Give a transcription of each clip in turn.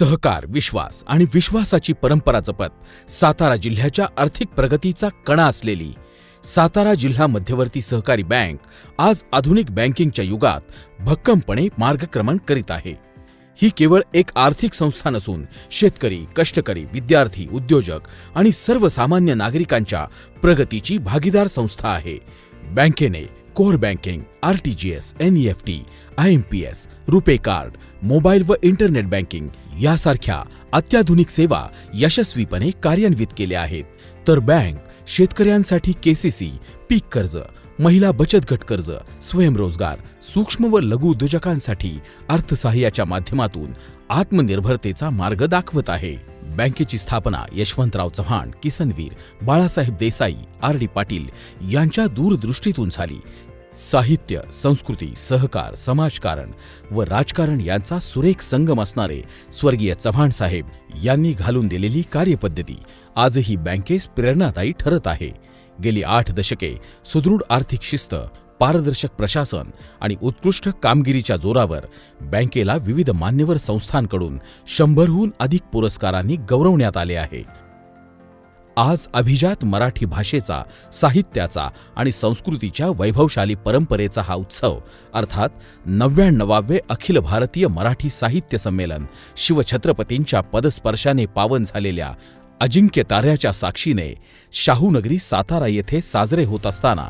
सहकार विश्वास आणि विश्वासाची परंपरा जपत सातारा जिल्ह्याच्या आर्थिक प्रगतीचा कणा असलेली सातारा जिल्हा मध्यवर्ती सहकारी बँक आज आधुनिक बँकिंगच्या युगात भक्कमपणे मार्गक्रमण करीत आहे. ही केवळ एक आर्थिक संस्था नसून शेतकरी कष्टकरी विद्यार्थी उद्योजक आणि सर्वसामान्य नागरिकांच्या प्रगतीची भागीदार संस्था आहे. बँकेने core banking RTGS NEFT I M P S RuPay card mobile व इंटरनेट बँकिंग यासारख्या अत्याधुनिक सेवा यशस्वीपणे कार्यान्वित केल्या आहेत. तर बँक शेतकऱ्यांसाठी केसीसी पीक कर्ज महिला बचत गट कर्ज स्वयंरोजगार सूक्ष्म व लघु उद्योजकांसाठी अर्थसहाय्याच्या माध्यमातून आत्मनिर्भरतेचा मार्ग दाखवत आहे. बँकेची स्थापना यशवंतराव चव्हाण किसनवीर बाळासाहेब देसाई आर डी पाटील यांच्या दूरदृष्टीतून झाली. साहित्य संस्कृती सहकार समाजकारण व राजकारण यांचा सुरेख संगम असणारे स्वर्गीय चव्हाण साहेब यांनी घालून दिलेली कार्यपद्धती आजही बँकेस प्रेरणादायी ठरत आहे. गेली आठ दशके सुदृढ आर्थिक शिस्त पारदर्शक प्रशासन आणि उत्कृष्ट कामगिरीच्या जोरावर बँकेला विविध मान्यवर संस्थांकडून शंभरहून अधिक पुरस्कारांनी गौरवण्यात आले आहे. आज अभिजात मराठी भाषेचा साहित्याचा आणि संस्कृतीच्या वैभवशाली परंपरेचा हा उत्सव अर्थात नव्याण्णवावे अखिल भारतीय मराठी साहित्य संमेलन शिवछत्रपतींच्या पदस्पर्शाने पावन झालेल्या अजिंक्य ताऱ्याच्या साक्षीने शाहूनगरी सातारा येथे साजरे होत असताना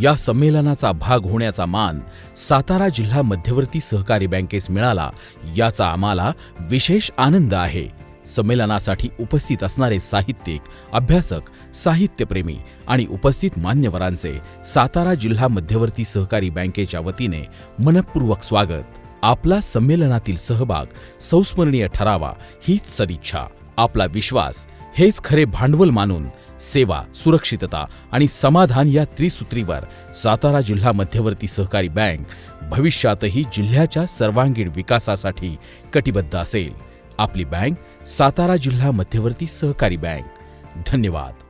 या संमेलनाचा भाग होण्याचा मान सातारा जिल्हा मध्यवर्ती सहकारी बँकेस मिळाला याचा आम्हाला विशेष आनंद आहे. संमेलनासाठी उपस्थित असणारे साहित्यिक अभ्यासक साहित्यप्रेमी आणि उपस्थित मान्यवरांचे सातारा जिल्हा मध्यवर्ती सहकारी बँकेच्या वतीने मनपूर्वक स्वागत. आपला संमेलनातील सहभाग संस्मरणीय ठरावा हीच सदिच्छा. आपला विश्वास हेच खरे भांडवल मानून सेवा सुरक्षितता आणि समाधान या त्रिसूत्रीवर सातारा जिल्हा मध्यवर्ती सहकारी बँक भविष्यातही जिल्ह्याच्या सर्वांगीण विकासासाठी कटिबद्ध असेल. आपली बँक सातारा जिल्हा मध्यवर्ती सहकारी बँक. धन्यवाद.